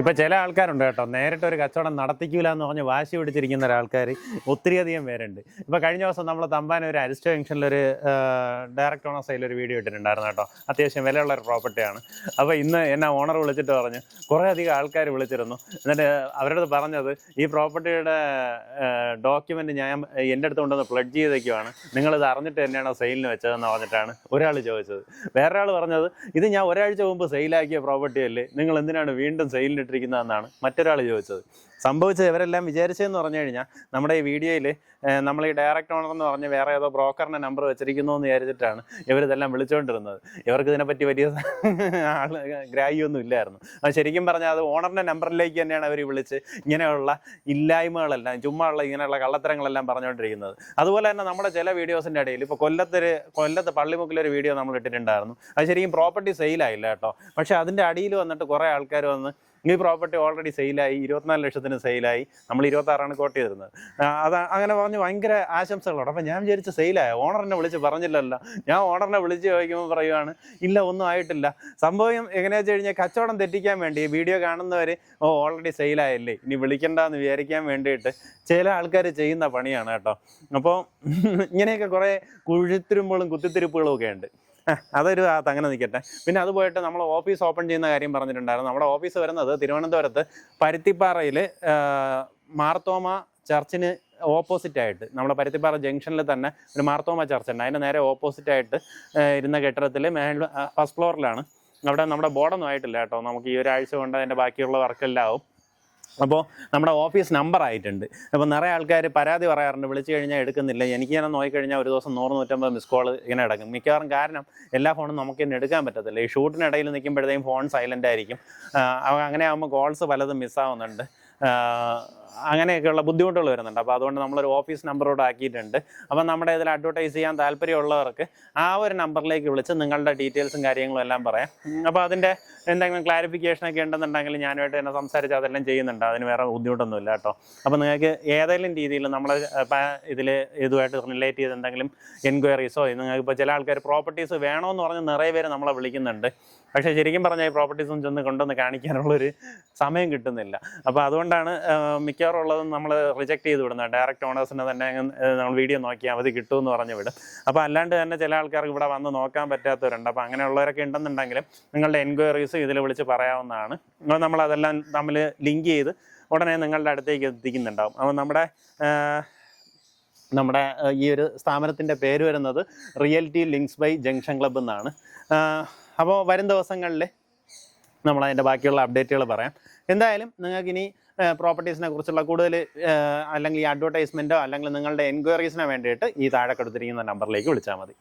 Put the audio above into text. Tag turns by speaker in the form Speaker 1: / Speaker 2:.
Speaker 1: ഇപ്പൊ ചില ആൾക്കാരുണ്ട് കേട്ടോ. നേരിട്ട് ഒരു കച്ചവടം നടത്തിക്കൂല എന്ന് പറഞ്ഞ് വാശി പിടിച്ചിരിക്കുന്ന ഒരാൾക്കാർ ഒത്തിരിയധികം പേരുണ്ട്. ഇപ്പൊ കഴിഞ്ഞ ദിവസം നമ്മൾ തമ്പാൻ ഒരു അരിസ്റ്റോ ജംഗ്ഷനിൽ ഒരു ഡയറക്ടർ ഓണർ സൈഡിൽ ഒരു വീഡിയോ ഇട്ടിട്ടുണ്ടായിരുന്നു കേട്ടോ. അത്യാവശ്യം വിലയുള്ള ഒരു പ്രോപ്പർട്ടിയാണ് അപ്പോൾ ഇന്ന് എന്നെ ഓണർ വിളിച്ചിട്ട് പറഞ്ഞു കുറേ അധികം ആൾക്കാർ വിളിച്ചിരുന്നു. എന്നിട്ട് അവരോട് പറഞ്ഞത് ഈ പ്രോപ്പർട്ടിയുടെ ഡോക്യുമെന്റ് ഞാൻ എന്റെ അടുത്ത് കൊണ്ടുവന്ന് പ്ലഡ് ചെയ്തേക്കുവാണ്. ഇത് അറിഞ്ഞിട്ട് തന്നെയാണോ സെയിലിന് വെച്ചതെന്ന് പറഞ്ഞിട്ടാണ് ഒരാൾ ചോദിച്ചത്. വേറൊരാൾ പറഞ്ഞത് ഇത് ഞാൻ ഒരാഴ്ച മുമ്പ് സെയിലാക്കിയ പ്രോപ്പർട്ടി അല്ലേ? നിങ്ങൾ എന്തിനാണ് വീണ്ടും സെയിലിനിട്ടിരിക്കുന്നതെന്നാണ് മറ്റൊരാൾ ചോദിച്ചത്. സംഭവിച്ചത് ഇവരെല്ലാം വിചാരിച്ചതെന്ന് പറഞ്ഞു കഴിഞ്ഞാൽ നമ്മുടെ ഈ വീഡിയോയിൽ നമ്മൾ ഈ ഡയറക്റ്റ് ഓണർ എന്ന് പറഞ്ഞ് വേറെ ഏതോ ബ്രോക്കറിന്റെ നമ്പർ വെച്ചിരിക്കുന്നു എന്ന് വിചാരിച്ചിട്ടാണ് ഇവരിതെല്ലാം വിളിച്ചുകൊണ്ടിരുന്നത് ഇവർക്ക് ഇതിനെപ്പറ്റി വലിയ ആൾ ഗ്രാഹ്യമൊന്നും ഇല്ലായിരുന്നു. അത് ശരിക്കും പറഞ്ഞാൽ അത് ഓണറിന്റെ നമ്പറിലേക്ക് തന്നെയാണ് അവർ വിളിച്ച് ഇങ്ങനെയുള്ള ഇല്ലായ്മകളെല്ലാം ചുമ്മാ ഉള്ള ഇങ്ങനെയുള്ള കള്ളത്തരങ്ങളെല്ലാം പറഞ്ഞുകൊണ്ടിരിക്കുന്നത് അതുപോലെ തന്നെ നമ്മുടെ ചില വീഡിയോസിന്റെ ഇടയിൽ ഇപ്പോൾ കൊല്ലത്തൊരു കൊല്ലത്ത് പള്ളിമുക്കിലൊരു വീഡിയോ നമ്മൾ ഇട്ടിട്ടുണ്ടായിരുന്നു. അത് ശരിക്കും പ്രോപ്പർട്ടി സെയിലായില്ല കേട്ടോ. പക്ഷേ അതിന്റെ അടിയിൽ വന്നിട്ട് കുറേ ആൾക്കാർ വന്ന് ഈ പ്രോപ്പർട്ടി ഓൾറെഡി സെയിലായി ഇരുപത്തിനാല് ലക്ഷത്തിന് സെയിലായി നമ്മൾ ഇരുപത്തി ആറാണ് കോട്ട് ചെയ്തിരുന്നത് അത് അങ്ങനെ പറഞ്ഞ് ഭയങ്കര ആശംസകളോട്. അപ്പം ഞാൻ വിചാരിച്ച സെയിലായ ഓണറിനെ വിളിച്ച് പറഞ്ഞില്ലല്ലോ. ഞാൻ ഓണറിനെ വിളിച്ച് ചോദിക്കുമ്പോൾ പറയുവാണ് ഇല്ല ഒന്നും ആയിട്ടില്ല. സംഭവം എങ്ങനെയാ വെച്ച് കഴിഞ്ഞാൽ കച്ചവടം തെറ്റിക്കാൻ വേണ്ടി വീഡിയോ കാണുന്നവർ ഓ ഓൾറെഡി സെയിലായല്ലേ ഇനി വിളിക്കണ്ടെന്ന് വിചാരിക്കാൻ വേണ്ടിയിട്ട് ചില ആൾക്കാർ ചെയ്യുന്ന പണിയാണ് കേട്ടോ. അപ്പോൾ ഇങ്ങനെയൊക്കെ കുറേ കുഴിത്തിരുമ്പുകളും കുത്തിത്തിരിപ്പുകളും ഒക്കെ ഉണ്ട്. അതൊരു അത് അങ്ങനെ നിൽക്കട്ടെ പിന്നെ അത് പോയിട്ട് നമ്മൾ ഓഫീസ് ഓപ്പൺ ചെയ്യുന്ന കാര്യം പറഞ്ഞിട്ടുണ്ടായിരുന്നു. നമ്മുടെ ഓഫീസ് വരുന്നത് തിരുവനന്തപുരത്ത് പരുത്തിപ്പാറയിൽ മാർത്തോമ ചർച്ചിന് ഓപ്പോസിറ്റ് ആയിട്ട് നമ്മുടെ പരുത്തിപ്പാറ ജംഗ്ഷനിൽ തന്നെ ഒരു മാർത്തോമ ചർച്ച് ഉണ്ട്. അതിന്റെ നേരെ ഓപ്പോസിറ്റ് ആയിട്ട് ഇരുന്ന കെട്ടിടത്തിൽ മേൽ ഫസ്റ്റ് ഫ്ലോറിലാണ് അവിടെ നമ്മുടെ ബോർഡൊന്നും ആയിട്ടില്ല കേട്ടോ. നമുക്ക് ഈ ഒരാഴ്ച കൊണ്ട് അതിന്റെ ബാക്കിയുള്ള വർക്കെല്ലാം ആവും. അപ്പോൾ നമ്മുടെ ഓഫീസ് നമ്പർ ആയിട്ടുണ്ട്. അപ്പോൾ നിറയെ ആൾക്കാർ പരാതി പറയാറുണ്ട്. വിളിച്ചു കഴിഞ്ഞാൽ എടുക്കുന്നില്ല. എനിക്ക് ഞാൻ നോക്കിക്കഴിഞ്ഞാൽ ഒരു ദിവസം നൂറ് നൂറ്റമ്പത് മിസ് കോൾ ഇങ്ങനെ അടക്കും മിക്കവാറും കാരണം എല്ലാ ഫോണും നമുക്ക് ഇന്ന് എടുക്കാൻ പറ്റത്തില്ല. ഈ ഷൂട്ടിനിടയിൽ നിൽക്കുമ്പോഴത്തേക്കും ഫോൺ സൈലന്റ് ആയിരിക്കും. അങ്ങനെ ആകുമ്പോൾ കോൾസ് പലതും മിസ്സാവുന്നുണ്ട് അങ്ങനെയൊക്കെയുള്ള ബുദ്ധിമുട്ടുകൾ വരുന്നുണ്ട്. അപ്പോൾ അതുകൊണ്ട് നമ്മളൊരു ഓഫീസ് നമ്പറോട് ആക്കിയിട്ടുണ്ട്. അപ്പോൾ നമ്മുടെ ഇതിൽ അഡ്വർടൈസ് ചെയ്യാൻ താല്പര്യമുള്ളവർക്ക് ആ ഒരു നമ്പറിലേക്ക് വിളിച്ച് നിങ്ങളുടെ ഡീറ്റെയിൽസും കാര്യങ്ങളും എല്ലാം പറയാം. അപ്പോൾ അതിന്റെ എന്തെങ്കിലും ക്ലാരിഫിക്കേഷൻ ഒക്കെ ഉണ്ടെന്നുണ്ടെങ്കിൽ ഞാനുമായിട്ട് തന്നെ സംസാരിച്ച് അതെല്ലാം ചെയ്യുന്നുണ്ട്. അതിന് വേറെ ബുദ്ധിമുട്ടൊന്നുമില്ല കേട്ടോ. അപ്പോൾ നിങ്ങൾക്ക് ഏതെങ്കിലും രീതിയിൽ നമ്മൾ ഇതിൽ ഇതുമായിട്ട് റിലേറ്റ് ചെയ്ത് എന്തെങ്കിലും എൻക്വയറീസോ നിങ്ങൾക്ക് ഇപ്പോൾ ചില ആൾക്കാർ പ്രോപ്പർട്ടീസ് വേണമെന്ന് പറഞ്ഞ് നിറയെ പേര് നമ്മളെ വിളിക്കുന്നുണ്ട്. പക്ഷേ ശരിക്കും പറഞ്ഞാൽ ഈ പ്രോപ്പർട്ടീസും ചെന്ന് കൊണ്ടുവന്ന് കാണിക്കാനുള്ളൊരു സമയം കിട്ടുന്നില്ല. അപ്പോൾ അതുകൊണ്ടാണ് മിക്കവാറും ഉള്ളതും നമ്മൾ റിജക്ട് ചെയ്ത് വിടുന്നത്. ഡയറക്റ്റ് ഓണേഴ്സിനെ തന്നെ നമ്മൾ വീഡിയോ നോക്കിയാൽ മതി കിട്ടുമെന്ന് പറഞ്ഞു വിടും. അപ്പോൾ അല്ലാണ്ട് തന്നെ ചില ആൾക്കാർക്ക് ഇവിടെ വന്ന് നോക്കാൻ പറ്റാത്തവരുണ്ട്. അപ്പോൾ അങ്ങനെയുള്ളവരൊക്കെ ഉണ്ടെന്നുണ്ടെങ്കിലും നിങ്ങളുടെ എൻക്വയറീസ് ഇതിൽ വിളിച്ച് പറയാവുന്നതാണ്. നമ്മൾ അതെല്ലാം തമ്മിൽ ലിങ്ക് ചെയ്ത് ഉടനെ നിങ്ങളുടെ അടുത്തേക്ക് എത്തിക്കുന്നുണ്ടാവും. അപ്പോൾ നമ്മുടെ നമ്മുടെ ഈ ഒരു സ്ഥാപനത്തിന്റെ പേര് വരുന്നത് realty links by junction club എന്നാണ്. അപ്പോൾ വരും ദിവസങ്ങളിൽ നമ്മൾ അതിന്റെ ബാക്കിയുള്ള അപ്ഡേറ്റുകൾ പറയാം. എന്തായാലും നിങ്ങൾക്ക് ഇനി പ്രോപ്പർട്ടീസിനെ കുറിച്ചുള്ള കൂടുതൽ അല്ലെങ്കിൽ ഈ അഡ്വർടൈസ്മെന്റോ അല്ലെങ്കിൽ നിങ്ങളുടെ എൻക്വയറീസിനോ വേണ്ടിയിട്ട് ഈ താഴെ കൊടുത്തിരിക്കുന്ന നമ്പറിലേക്ക് വിളിച്ചാൽ മതി.